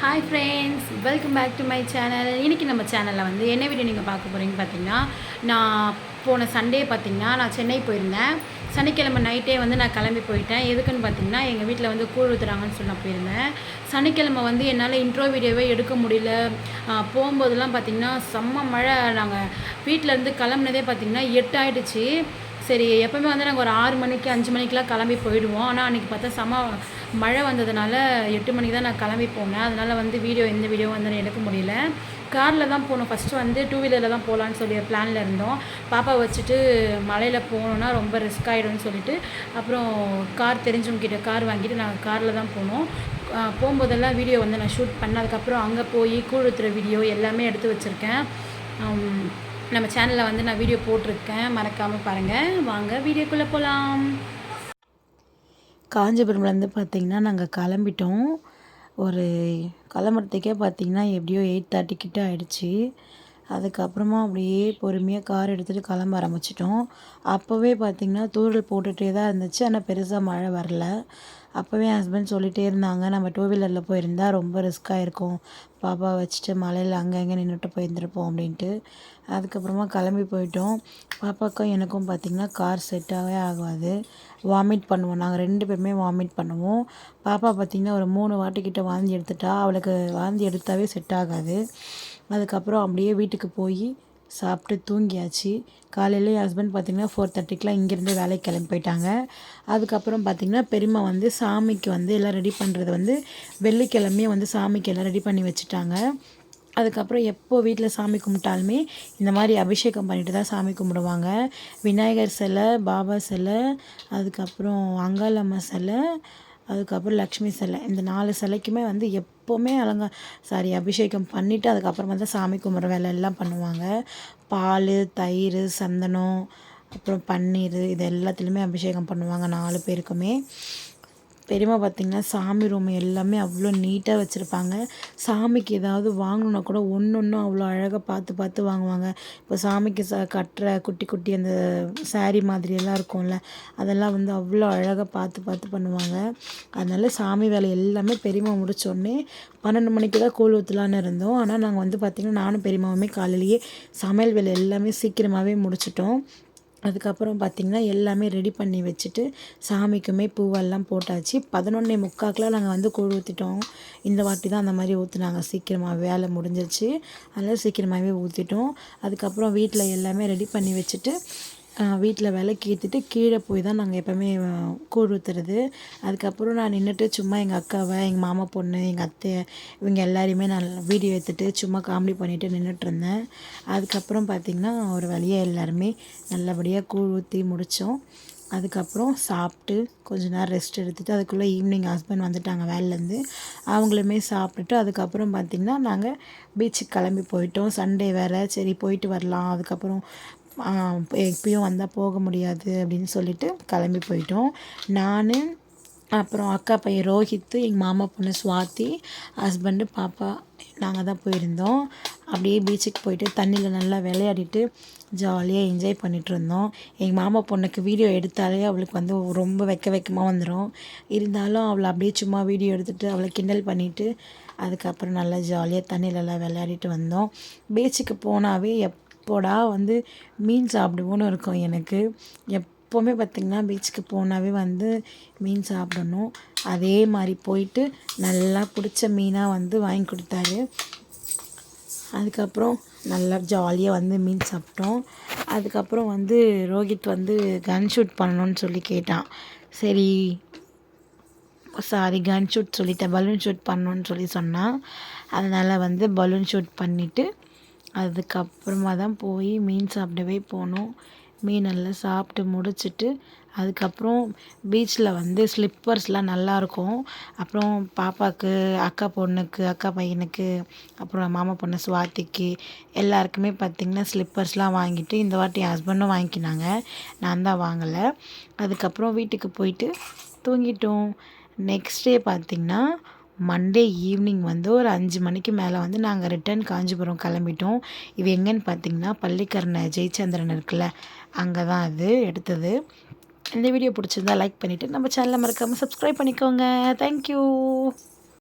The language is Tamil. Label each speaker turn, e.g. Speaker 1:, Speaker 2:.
Speaker 1: Hi friends welcome back to my channel இன்றைக்கி நம்ம சேனலில் வந்து என்ன வீடியோ நீங்கள் பார்க்க போகிறீங்கன்னு பார்த்தீங்கன்னா நான் போன சண்டே பார்த்தீங்கன்னா நான் சென்னை போயிருந்தேன். சனிக்கிழமை நைட்டே வந்து நான் கிளம்பி போயிட்டேன். எதுக்குன்னு பார்த்தீங்கன்னா எங்கள் வீட்டில் வந்து கூழ் ஊற்றுறாங்கன்னு சொல்லி நான் போயிருந்தேன். சனிக்கிழமை வந்து என்னால் இன்ட்ரோ வீடியோவே எடுக்க முடியல. போகும்போதெல்லாம் பார்த்தீங்கன்னா செம்ம மழை. நாங்கள் வீட்டிலேருந்து கிளம்புனதே பார்த்தீங்கன்னா எட்டு ஆகிடுச்சு சரி எப்போவுமே வந்து நாங்கள் ஒரு ஆறு மணிக்கு அஞ்சு மணிக்கெலாம் கிளம்பி போயிடுவோம். ஆனால் அன்றைக்கி பார்த்தா செம்ம மழை வந்ததுனால எட்டு மணிக்கு தான் நான் கிளம்பி போனேன். அதனால் வந்து வீடியோ எந்த வீடியோ வந்து எடுக்க முடியல. காரில் தான் போனோம் ஃபஸ்ட்டு வந்து டூ வீலரில் தான் போகலான்னு சொல்லி பிளானில் இருந்தோம். பாப்பா வச்சுட்டு மலையில் போகணுன்னா ரொம்ப ரிஸ்க் ஆகிடும்னு சொல்லிட்டு அப்புறம் கார் தெரிஞ்சவங்ககிட்ட கார் வாங்கிட்டு நாங்கள் காரில் தான் போனோம். போகும்போதெல்லாம் வீடியோ வந்து நான் ஷூட் பண்ணதுக்கப்புறம் அங்கே போய் கூழுத்துற வீடியோ எல்லாமே எடுத்து வச்சுருக்கேன். நம்ம சேனலில் வந்து நான் வீடியோ போட்டிருக்கேன். மறக்காமல் பாருங்கள் வாங்க வீடியோக்குள்ளே போகலாம் காஞ்சிபுரம்லேருந்து பார்த்திங்கன்னா நாங்கள் கிளம்பிட்டோம். ஒரு கிளம்புறதுக்கே பார்த்தீங்கன்னா எப்படியோ எயிட் தேர்ட்டி கிட்ட ஆயிடுச்சு. அதுக்கப்புறமா அப்படியே பொறுமையாக கார் எடுத்துகிட்டு கிளம்ப ஆரம்பிச்சிட்டோம். அப்போவே பார்த்திங்கன்னா தூரல் போட்டுகிட்டே தான் இருந்துச்சு. ஆனால் பெருசாக மழை வரல. அப்போவே என் ஹஸ்பண்ட் சொல்லிகிட்டே இருந்தாங்க நம்ம டூ வீலரில் போயிருந்தா ரொம்ப ரிஸ்க்காக இருக்கும் பாப்பா வச்சுட்டு மலையில் அங்கே இங்கே நின்றுட்டு போயிருந்துருப்போம் அப்படின்ட்டு. அதுக்கப்புறமா கிளம்பி போயிட்டோம். பாப்பாக்கும் எனக்கும் பார்த்திங்கன்னா கார் செட்டாகவே ஆகாது. வாமிட் பண்ணுவோம். நாங்கள் ரெண்டு பேருமே வாமிட் பண்ணுவோம். பாப்பா பார்த்திங்கன்னா ஒரு மூணு வாட்டிக்கிட்ட வாந்தி எடுத்துட்டா அவளுக்கு வாந்தி எடுத்தாவே செட் ஆகாது. அதுக்கப்புறம் அப்படியே வீட்டுக்கு போய் சாப்பிட்டு தூங்கியாச்சு. காலையில் என் ஹஸ்பண்ட் பார்த்திங்கன்னா ஃபோர் தேர்ட்டிக்கெலாம் இங்கேருந்து வேலைக்கு கிளம்பி போயிட்டாங்க. அதுக்கப்புறம் பார்த்திங்கன்னா பெரியம்மா வந்து சாமிக்கு வந்து எல்லாம் ரெடி பண்ணுறது வந்து வெள்ளிக்கிழமையே வந்து சாமிக்கு எல்லாம் ரெடி பண்ணி வச்சுட்டாங்க. அதுக்கப்புறம் எப்போ வீட்டில் சாமி கும்பிட்டாலுமே இந்த மாதிரி அபிஷேகம் பண்ணிட்டு தான் சாமி கும்பிடுவாங்க. விநாயகர் சிலை பாபா சிலை அதுக்கப்புறம் அங்காளம்மா சிலை அதுக்கப்புறம் லக்ஷ்மி சிலை. இந்த நாலு சிலைக்குமே வந்து எப் எப்போவுமே அலங்க சாரி அபிஷேகம் பண்ணிவிட்டு அதுக்கப்புறமா தான் சாமி கும்பிட்ற வேலை எல்லாம் பண்ணுவாங்க. பால் தயிர் சந்தனம் அப்புறம் பன்னீர் இது எல்லாத்துலேயுமே அபிஷேகம் பண்ணுவாங்க நாலு பேருக்குமே. பெரியம்மா பார்த்திங்கன்னா சாமி ரூம் எல்லாமே அவ்வளோ நீட்டாக வச்சுருப்பாங்க. சாமிக்கு ஏதாவது வாங்கணுன்னா கூட ஒன்று ஒன்றும் அவ்வளோ அழகாக பார்த்து பார்த்து வாங்குவாங்க. இப்போ சாமிக்கு ச கட்டுற குட்டி குட்டி அந்த saree மாதிரியெல்லாம் இருக்கும்ல அதெல்லாம் வந்து அவ்வளோ அழகாக பார்த்து பார்த்து பண்ணுவாங்க. அதனால சாமி வேலை எல்லாமே பெரியம்மா முடிச்சோடனே பன்னெண்டு மணிக்கு தான் கூழ் ஊற்றலான்னு இருந்தோம். ஆனால் நாங்கள் வந்து பார்த்திங்கன்னா நானும் பெரியம்மாவுமே காலையிலேயே சமையல் வேலை எல்லாமே சீக்கிரமாகவே முடிச்சிட்டோம். அதுக்கப்புறம் பார்த்திங்கன்னா எல்லாமே ரெடி பண்ணி வச்சுட்டு சாமிக்குமே பூவெல்லாம் போட்டாச்சு. பதினொன்னே முக்காக்கெலாம் நாங்கள் வந்து கூழ் ஊற்றிட்டோம் இந்த வாட்டி தான் அந்த மாதிரி ஊற்றுனாங்க சீக்கிரமாக வேலை முடிஞ்சிருச்சு. அதனால் சீக்கிரமாகவே ஊற்றிட்டோம் அதுக்கப்புறம் வீட்டில் எல்லாமே ரெடி பண்ணி வச்சுட்டு வீட்டில் விளக்கு ஏற்றிட்டு கீழே போய் தான் நாங்கள் எப்போவுமே கூழ் ஊற்றுறது அதுக்கப்புறம் நான் நின்றுட்டு சும்மா எங்கள் அக்காவை எங்கள் மாமா பொண்ணு எங்கள் அத்தை இவங்க எல்லாரையுமே நான் வீடியோ எடுத்துட்டு சும்மா காமெடி பண்ணிட்டு நின்றுட்டு இருந்தேன். அதுக்கப்புறம் பார்த்திங்கன்னா ஒரு வழியாக எல்லாருமே நல்லபடியாக கூழ் ஊற்றி முடித்தோம் அதுக்கப்புறம் சாப்பிட்டு கொஞ்ச நேரம் ரெஸ்ட் எடுத்துகிட்டு அதுக்குள்ளே ஈவினிங் ஹஸ்பண்ட் வந்துட்டாங்க வேலைலேருந்து அவங்களுமே சாப்பிட்டுட்டு அதுக்கப்புறம் பார்த்திங்கன்னா நாங்கள் பீச்சுக்கு கிளம்பி போயிட்டோம். சண்டே வேறு சரி போயிட்டு வரலாம். அதுக்கப்புறம் ஆ, எப்பயும் வந்தால் போக முடியாது அப்படின்னு சொல்லிட்டு கிளம்பி போயிட்டோம். நான் அப்புறம் அக்கா பையன் ரோஹித்து எங்கள் மாமா பொண்ணு சுவாதி ஹஸ்பண்டு பாப்பா நாங்கள் தான் போயிருந்தோம். அப்படியே பீச்சுக்கு போயிட்டு தண்ணியில் நல்லா விளையாடிட்டு ஜாலியாக என்ஜாய் பண்ணிகிட்டு இருந்தோம். எங்கள் மாமா பொண்ணுக்கு வீடியோ எடுத்தாலே அவளுக்கு வந்து ரொம்ப வெக்க வெக்கமாக வந்துடும் இருந்தாலும் அவளை அப்படியே சும்மா வீடியோ எடுத்துகிட்டு அவளை கிண்டல் பண்ணிவிட்டு அதுக்கப்புறம் நல்லா ஜாலியாக தண்ணியிலலாம் விளையாடிட்டு வந்தோம். பீச்சுக்கு போனாவே எப் எப்போடா வந்து மீன் சாப்பிடுவோன்னு இருக்கும் எனக்கு. எப்போவுமே பார்த்திங்கன்னா பீச்சுக்கு போனாவே வந்து மீன் சாப்பிடணும். அதே மாதிரி போயிட்டு நல்லா பிடிச்ச மீனாக வந்து வாங்கி கொடுத்தாரு. அதுக்கப்புறம் நல்லா ஜாலியாக வந்து மீன் சாப்பிட்டோம். அதுக்கப்புறம் வந்து ரோஹித் வந்து கன் ஷூட் பண்ணணும்னு சொல்லி கேட்டான். சரி சாரி கன் ஷூட் சொல்லிட்டேன். பலூன் ஷூட் பண்ணணும்னு சொல்லி சொன்னான். அதனால் வந்து பலூன் ஷூட் பண்ணிவிட்டு அதுக்கப்புறமா தான் போய் மீன் சாப்பிடவே போனோம். மீன் நல்லா சாப்பிட்டு முடிச்சுட்டு அதுக்கப்புறம் பீச்சில் வந்து ஸ்லிப்பர்ஸ்லாம் நல்லாயிருக்கும் அப்புறம் பாப்பாவுக்கு அக்கா பொண்ணுக்கு அக்கா பையனுக்கு அப்புறம் மாமா பொண்ணு சுவாதிக்கு எல்லாருக்குமே பார்த்திங்கன்னா ஸ்லிப்பர்ஸ்லாம் வாங்கிட்டு இந்த வாட்டி என் ஹஸ்பண்டும் வாங்கிக்கினாங்க. நான் தான் வாங்கலை. அதுக்கப்புறம் வீட்டுக்கு போயிட்டு தூங்கிட்டோம். நெக்ஸ்ட் டே பார்த்திங்கன்னா மண்டே ஈவினிங் வந்து ஒரு அஞ்சு மணிக்கு மேலே வந்து நாங்கள் ரிட்டர்ன் காஞ்சிபுரம் கிளம்பிட்டோம். இது எங்கேன்னு பார்த்தீங்கன்னா பள்ளிக்கரணை ஜெயச்சந்திரன் இருக்குல்ல அங்கே தான் அது எடுத்தது. இந்த வீடியோ பிடிச்சிருந்தா லைக் பண்ணிவிட்டு நம்ம சேனலை மறக்காமல் சப்ஸ்கிரைப் பண்ணிக்கோங்க. தேங்க்யூ